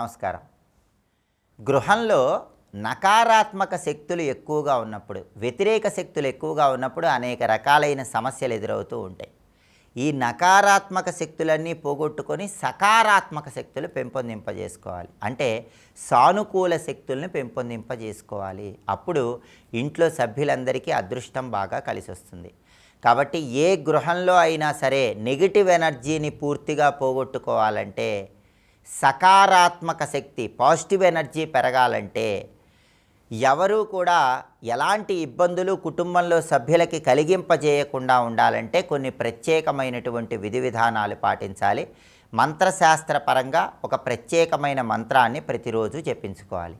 నమస్కారం. గృహంలో నకారాత్మక శక్తులు ఎక్కువగా ఉన్నప్పుడు వ్యతిరేక శక్తులు ఎక్కువగా ఉన్నప్పుడు అనేక రకాలైన సమస్యలు ఎదురవుతూ ఉంటాయి. ఈ నకారాత్మక శక్తులన్నీ పోగొట్టుకొని సకారాత్మక శక్తులు పెంపొందింపజేసుకోవాలి. అంటే సానుకూల శక్తుల్ని పెంపొందింపజేసుకోవాలి. అప్పుడు ఇంట్లో సభ్యులందరికీ అదృష్టం బాగా కలిసి వస్తుంది కాబట్టి ఏ గృహంలో అయినా సరే నెగిటివ్ ఎనర్జీని పూర్తిగా పోగొట్టుకోవాలంటే సకారాత్మక శక్తి పాజిటివ్ ఎనర్జీ పెరగాలంటే ఎవరూ కూడా ఎలాంటి ఇబ్బందులు కుటుంబంలో సభ్యులకి కలిగింపజేయకుండా ఉండాలంటే కొన్ని ప్రత్యేకమైనటువంటి విధి విధానాలు పాటించాలి. మంత్రశాస్త్రపరంగా ఒక ప్రత్యేకమైన మంత్రాన్ని ప్రతిరోజు జపించుకోవాలి.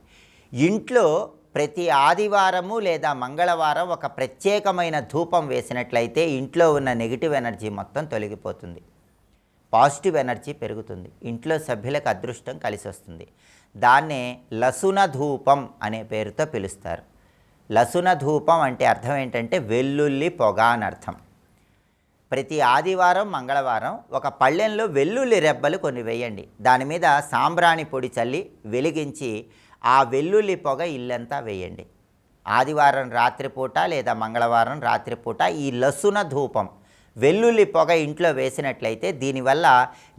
ఇంట్లో ప్రతి ఆదివారము లేదా మంగళవారం ఒక ప్రత్యేకమైన ధూపం వేసినట్లయితే ఇంట్లో ఉన్న నెగిటివ్ ఎనర్జీ మొత్తం తొలగిపోతుంది. పాజిటివ్ ఎనర్జీ పెరుగుతుంది. ఇంట్లో సభ్యులకు అదృష్టం కలిసి వస్తుంది దాన్నే లసున ధూపం అనే పేరుతో పిలుస్తారు. లసున ధూపం అంటే అర్థం ఏంటంటే వెల్లుల్లి పొగ అని అర్థం. ప్రతి ఆదివారం మంగళవారం ఒక పళ్ళెంలో వెల్లుల్లి రెబ్బలు కొన్ని వేయండి. దాని మీద సాంబ్రాణి పొడి చల్లి వెలిగించి ఆ వెల్లుల్లి పొగ ఇల్లంతా వేయండి. ఆదివారం రాత్రిపూట లేదా మంగళవారం రాత్రిపూట ఈ లసున ధూపం వెల్లుల్లి పొగ ఇంట్లో వేసినట్లయితే దీనివల్ల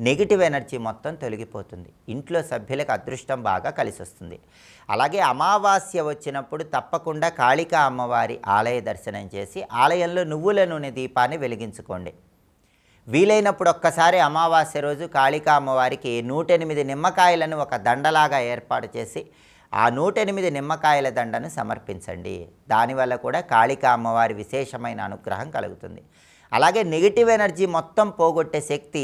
నెగిటివ్ ఎనర్జీ మొత్తం తొలగిపోతుంది. ఇంట్లో సభ్యులకు అదృష్టం బాగా కలిసి వస్తుంది అలాగే అమావాస్య వచ్చినప్పుడు తప్పకుండా కాళికా అమ్మవారి ఆలయ దర్శనం చేసి ఆలయంలో నువ్వుల నూనె దీపాన్ని వెలిగించుకోండి. వీలైనప్పుడు ఒక్కసారి అమావాస్య రోజు కాళికా అమ్మవారికి నూటెనిమిది నిమ్మకాయలను ఒక దండలాగా ఏర్పాటు చేసి ఆ నూటెనిమిది నిమ్మకాయల దండను సమర్పించండి. దానివల్ల కూడా కాళికా అమ్మవారి విశేషమైన అనుగ్రహం కలుగుతుంది. అలాగే నెగిటివ్ ఎనర్జీ మొత్తం పోగొట్టే శక్తి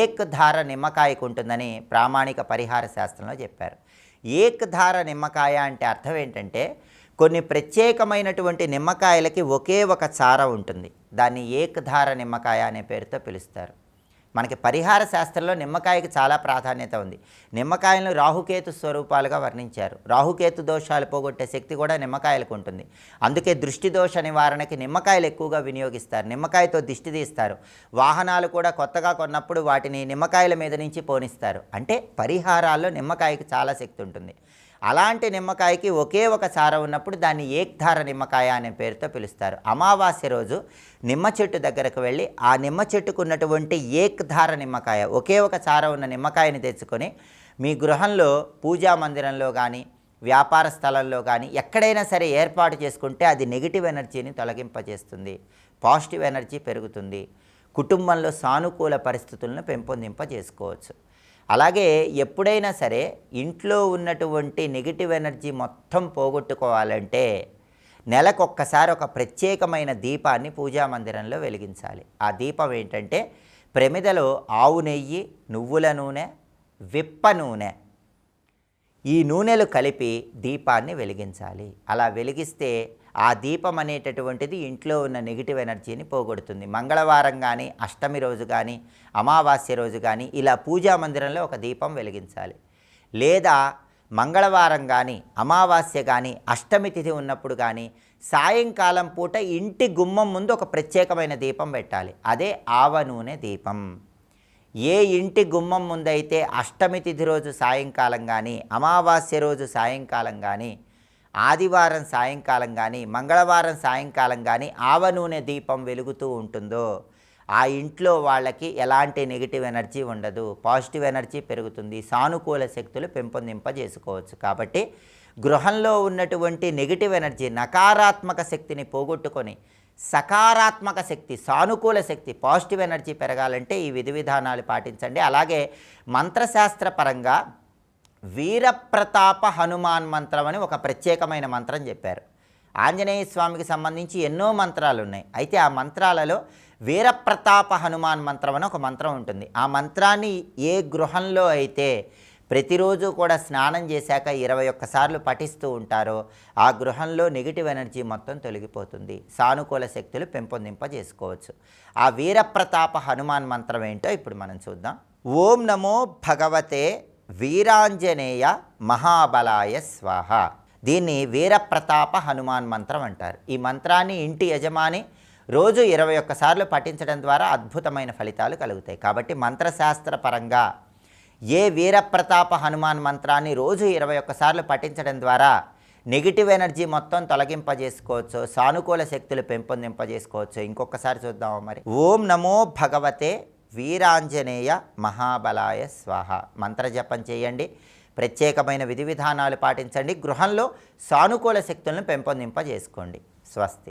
ఏక్ ధార నిమ్మకాయకు ఉంటుందని ప్రామాణిక పరిహార శాస్త్రంలో చెప్పారు. ఏక్ ధార నిమ్మకాయ అంటే అర్థం ఏంటంటే కొన్ని ప్రత్యేకమైనటువంటి నిమ్మకాయలకి ఒకే ఒక చార ఉంటుంది. దాన్ని ఏకధార నిమ్మకాయ అనే పేరుతో పిలుస్తారు. మనకి పరిహార శాస్త్రంలో నిమ్మకాయకి చాలా ప్రాధాన్యత ఉంది. నిమ్మకాయలను రాహుకేతు స్వరూపాలుగా వర్ణించారు. రాహుకేతు దోషాలు పోగొట్టే శక్తి కూడా నిమ్మకాయలకు ఉంటుంది. అందుకే దృష్టి దోష నివారణకి నిమ్మకాయలు ఎక్కువగా వినియోగిస్తారు. నిమ్మకాయతో దిష్టి తీస్తారు. వాహనాలు కూడా కొత్తగా కొన్నప్పుడు వాటిని నిమ్మకాయల మీద నుంచి పోనిస్తారు. అంటే పరిహారాల్లో నిమ్మకాయకి చాలా శక్తి ఉంటుంది. అలాంటి నిమ్మకాయకి ఒకే ఒక చార ఉన్నప్పుడు దాన్ని ఏక్ధార నిమ్మకాయ అనే పేరుతో పిలుస్తారు. అమావాస్య రోజు నిమ్మ చెట్టు దగ్గరకు వెళ్ళి ఆ నిమ్మ చెట్టుకు ఉన్నటువంటి ఏక్ధార నిమ్మకాయ ఒకే ఒక చార ఉన్న నిమ్మకాయని తెచ్చుకొని మీ గృహంలో పూజా మందిరంలో కానీ వ్యాపార స్థలంలో కానీ ఎక్కడైనా సరే ఏర్పాటు చేసుకుంటే అది నెగిటివ్ ఎనర్జీని తొలగింపజేస్తుంది. పాజిటివ్ ఎనర్జీ పెరుగుతుంది. కుటుంబంలో సానుకూల పరిస్థితులను పెంపొందింపజేసుకోవచ్చు. అలాగే ఎప్పుడైనా సరే ఇంట్లో ఉన్నటువంటి నెగిటివ్ ఎనర్జీ మొత్తం పోగొట్టుకోవాలంటే నెలకొక్కసారి ఒక ప్రత్యేకమైన దీపాన్ని పూజా మందిరంలో వెలిగించాలి. ఆ దీపం ఏంటంటే ప్రమిదలో ఆవు నెయ్యి నువ్వుల నూనె విప్ప నూనె. ఈ నూనెలు కలిపి దీపాన్ని వెలిగించాలి. అలా వెలిగిస్తే ఆ దీపం అనేటటువంటిది ఇంట్లో ఉన్న నెగిటివ్ ఎనర్జీని పోగొడుతుంది. మంగళవారం కానీ అష్టమి రోజు కానీ అమావాస్య రోజు కానీ ఇలా పూజా మందిరంలో ఒక దీపం వెలిగించాలి. లేదా మంగళవారం కానీ అమావాస్య కానీ అష్టమి తిథి ఉన్నప్పుడు కానీ సాయంకాలం పూట ఇంటి గుమ్మం ముందు ఒక ప్రత్యేకమైన దీపం పెట్టాలి. అదే ఆవ నూనె దీపం. ఏ ఇంటి గుమ్మం ముందైతే అష్టమి తిథి రోజు సాయంకాలం కానీ అమావాస్య రోజు సాయంకాలం కానీ ఆదివారం సాయంకాలం కానీ మంగళవారం సాయంకాలం కానీ ఆవ నూనె దీపం వెలుగుతూ ఉంటుందో ఆ ఇంట్లో వాళ్ళకి ఎలాంటి నెగిటివ్ ఎనర్జీ ఉండదు పాజిటివ్ ఎనర్జీ పెరుగుతుంది సానుకూల శక్తులు పెంపొందింపజేసుకోవచ్చు. కాబట్టి గృహంలో ఉన్నటువంటి నెగిటివ్ ఎనర్జీ నకారాత్మక శక్తిని పోగొట్టుకొని సకారాత్మక శక్తి సానుకూల శక్తి పాజిటివ్ ఎనర్జీ పెరగాలంటే ఈ విధి విధానాలు పాటించండి. అలాగే మంత్రశాస్త్ర పరంగా వీరప్రతాప హనుమాన్ మంత్రం అని ఒక ప్రత్యేకమైన మంత్రం చెప్పారు. ఆంజనేయ స్వామికి సంబంధించి ఎన్నో మంత్రాలు ఉన్నాయి. అయితే ఆ మంత్రాలలో వీరప్రతాప హనుమాన్ మంత్రం అని ఒక మంత్రం ఉంటుంది. ఆ మంత్రాన్ని ఏ గృహంలో అయితే ప్రతిరోజు కూడా స్నానం చేశాక ఇరవై ఒక్కసార్లు పఠిస్తూ ఉంటారో ఆ గృహంలో నెగిటివ్ ఎనర్జీ మొత్తం తొలగిపోతుంది. సానుకూల శక్తులు పెంపొందింపజేసుకోవచ్చు. ఆ వీరప్రతాప హనుమాన్ మంత్రం ఏంటో ఇప్పుడు మనం చూద్దాం. ఓం నమో భగవతే వీరాంజనేయ మహాబలాయ స్వాహ. దీన్ని వీరప్రతాప హనుమాన్ మంత్రం అంటారు. ఈ మంత్రాన్ని ఇంటి యజమాని రోజు ఇరవై ఒక్కసార్లు పఠించడం ద్వారా అద్భుతమైన ఫలితాలు కలుగుతాయి. కాబట్టి మంత్రశాస్త్ర పరంగా ఏ వీరప్రతాప హనుమాన్ మంత్రాన్ని రోజు ఇరవై ఒక్కసార్లు పఠించడం ద్వారా నెగిటివ్ ఎనర్జీ మొత్తం తొలగింపజేసుకోవచ్చు సానుకూల శక్తులు పెంపొందింపజేసుకోవచ్చు. ఇంకొకసారి చూద్దామా మరి. ఓం నమో భగవతే వీరాంజనేయ మహాబలాయ స్వాహ. మంత్రజపం చేయండి. ప్రత్యేకమైన విధి విధానాలు పాటించండి. గృహంలో సానుకూల శక్తులను పెంపొందింపజేసుకోండి. స్వస్తి.